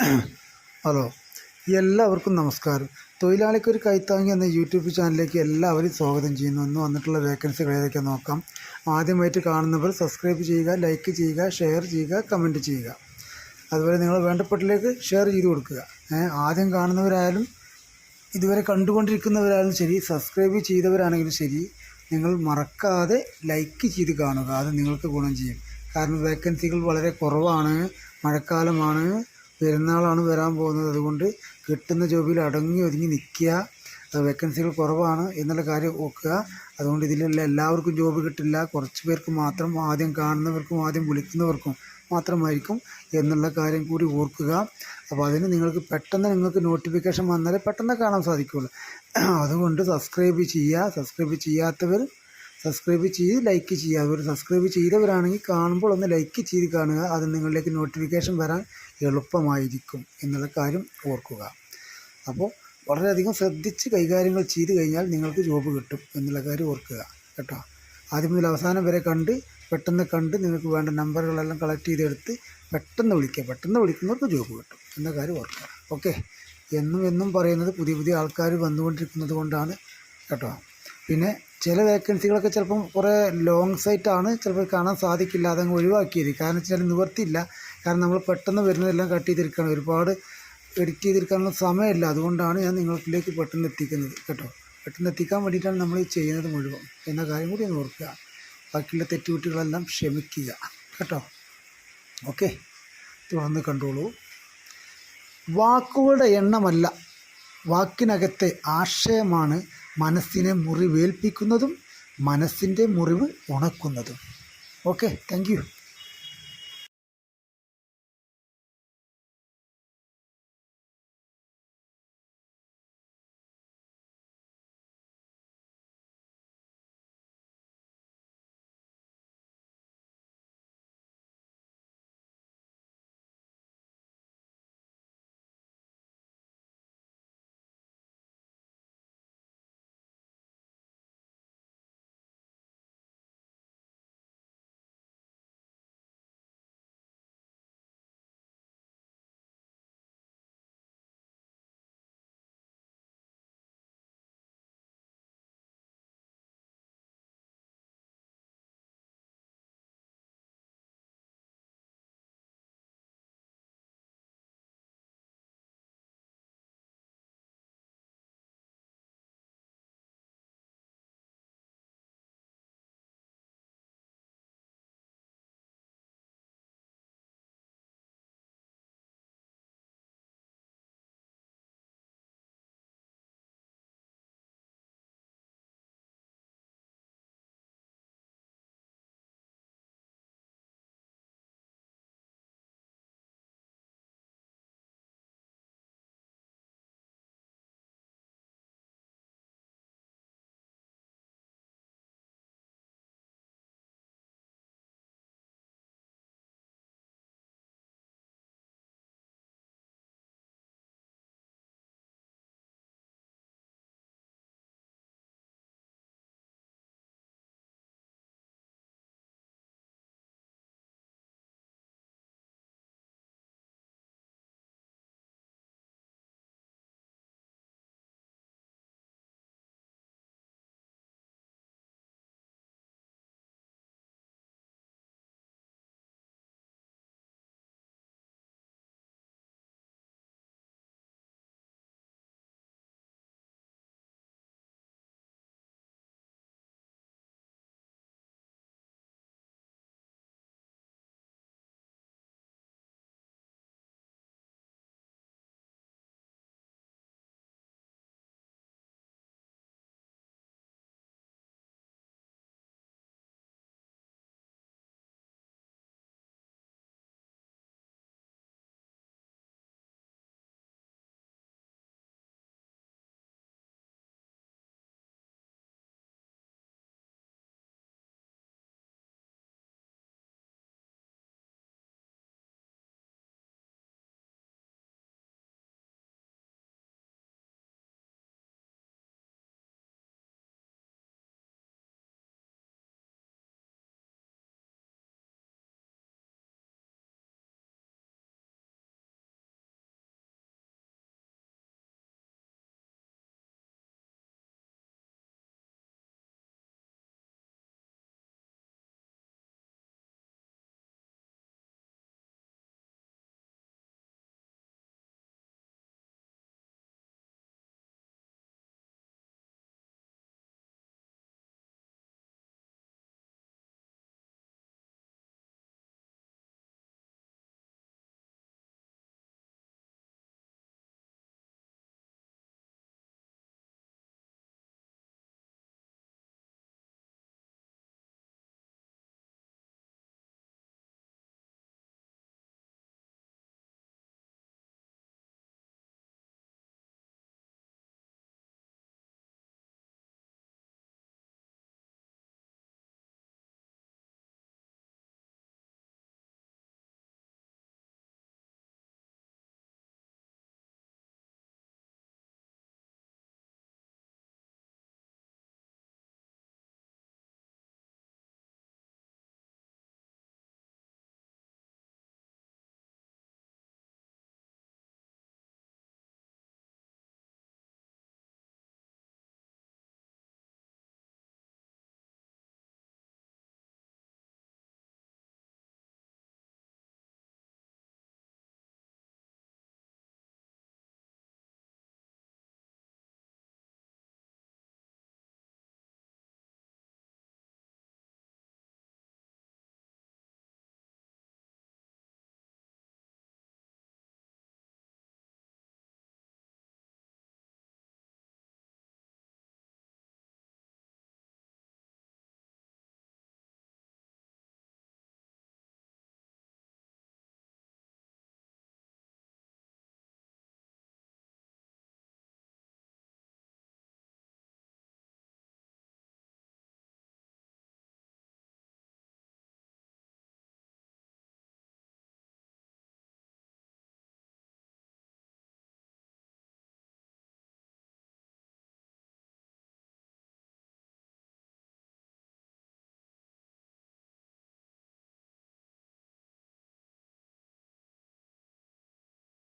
Hello. എല്ലാവർക്കും നമസ്കാരം. തൊഴിലാളിക്കൊരു കൈത്താങ്ങി എന്ന യൂട്യൂബ് ചാനലിലേക്ക് എല്ലാവരും സ്വാഗതം ചെയ്യുന്നു. ഇന്ന് വന്നിട്ടുള്ള വേക്കൻസികൾ ഏതൊക്കെ നോക്കാം. ആദ്യമായിട്ട് കാണുന്നവർ സബ്സ്ക്രൈബ് ചെയ്യുക ലൈക്ക് ചെയ്യുക ഷെയർ ചെയ്യുക കമന്റ് ചെയ്യുക. അതുപോലെ നിങ്ങൾ വേണ്ടപ്പെട്ടിലേക്ക് ഷെയർ ചെയ്ത് കൊടുക്കുക. ആദ്യം കാണുന്നവരായാലും ഇതുവരെ കണ്ടുകൊണ്ടിരിക്കുന്നവരായാലും ശരി സബ്സ്ക്രൈബ് ചെയ്തവരാണെങ്കിലും ശരി നിങ്ങൾ മറക്കാതെ ലൈക്ക് ചെയ്ത് കാണുക. അത് നിങ്ങൾക്ക് ഗുണം ചെയ്യും. കാരണം വേക്കൻസികൾ വളരെ കുറവാണ് മഴക്കാലമാണ്. പെരുന്നാളാണ് വരാൻ പോകുന്നത്. അതുകൊണ്ട് കിട്ടുന്ന ജോബിൽ അടങ്ങി ഒതുങ്ങി നിൽക്കുക. വേക്കൻസികൾ കുറവാണ് എന്നുള്ള കാര്യം ഓക്കുക അതുകൊണ്ട് ഇതിലുള്ള എല്ലാവർക്കും ജോബ് കിട്ടില്ല. കുറച്ച് പേർക്ക് മാത്രം ആദ്യം കാണുന്നവർക്കും ആദ്യം വിളിക്കുന്നവർക്കും മാത്രമായിരിക്കും എന്നുള്ള കാര്യം കൂടി ഓർക്കുക. അപ്പോൾ അതിന് നിങ്ങൾക്ക് പെട്ടെന്ന് നിങ്ങൾക്ക് നോട്ടിഫിക്കേഷൻ വന്നാലേ പെട്ടെന്ന് കാണാൻ സാധിക്കുകയുള്ളൂ. അതുകൊണ്ട് സബ്സ്ക്രൈബ് ചെയ്യുക. സബ്സ്ക്രൈബ് ചെയ്യാത്തവർ സബ്സ്ക്രൈബ് ചെയ്ത് ലൈക്ക് ചെയ്യുക. അവർ സബ്സ്ക്രൈബ് ചെയ്തവരാണെങ്കിൽ കാണുമ്പോൾ ഒന്ന് ലൈക്ക് ചെയ്ത് കാണുക. അത് നിങ്ങളിലേക്ക് നോട്ടിഫിക്കേഷൻ വരാൻ എളുപ്പമായിരിക്കും എന്നുള്ള കാര്യം ഓർക്കുക. അപ്പോൾ വളരെയധികം ശ്രദ്ധിച്ച് കൈകാര്യങ്ങൾ ചെയ്ത് കഴിഞ്ഞാൽ നിങ്ങൾക്ക് ജോബ് കിട്ടും എന്നുള്ള കാര്യം ഓർക്കുക കേട്ടോ. ആദ്യം മുതൽ അവസാനം വരെ കണ്ട് പെട്ടെന്ന് കണ്ട് നിങ്ങൾക്ക് വേണ്ട നമ്പറുകളെല്ലാം കളക്ട് ചെയ്തെടുത്ത് പെട്ടെന്ന് വിളിക്കുക. പെട്ടെന്ന് വിളിക്കുന്നവർക്ക് ജോബ് കിട്ടും എന്ന കാര്യം ഓർക്കുക. ഓക്കെ എന്നും എന്നും പറയുന്നത് പുതിയ പുതിയ ആൾക്കാർ വന്നുകൊണ്ടിരിക്കുന്നത് കൊണ്ടാണ് കേട്ടോ. പിന്നെ ചില വേക്കൻസികളൊക്കെ ചിലപ്പം കുറേ ലോങ് സൈറ്റാണ് ചിലപ്പോൾ കാണാൻ സാധിക്കില്ല അതങ്ങ് ഒഴിവാക്കിയത്. കാരണം വെച്ചാൽ നിവർത്തിയില്ല കാരണം നമ്മൾ പെട്ടെന്ന് വരുന്നതെല്ലാം കട്ട് ചെയ്തിരിക്കണം ഒരുപാട് എഡിറ്റ് ചെയ്തിരിക്കാനുള്ള സമയമില്ല. അതുകൊണ്ടാണ് ഞാൻ നിങ്ങളിലേക്ക് പെട്ടെന്ന് എത്തിക്കുന്നത് കേട്ടോ. പെട്ടെന്ന് എത്തിക്കാൻ വേണ്ടിയിട്ടാണ് നമ്മൾ ചെയ്യുന്നത് മുഴുവൻ. എന്ന കാര്യം കൂടി ഒന്ന് ഓർക്കുക. ബാക്കിയുള്ള തെറ്റുകുട്ടികളെല്ലാം ക്ഷമിക്കുക കേട്ടോ. ഓക്കെ. തുടർന്ന് കണ്ടോളൂ. വാക്കുകളുടെ എണ്ണമല്ല വാക്കിനകത്തെ ആശയമാണ് മനസ്സിനെ മുറിവേൽപ്പിക്കുന്നതും മനസ്സിന്റെ മുറിവ് ഉണക്കുന്നതും. ഓക്കെ. താങ്ക്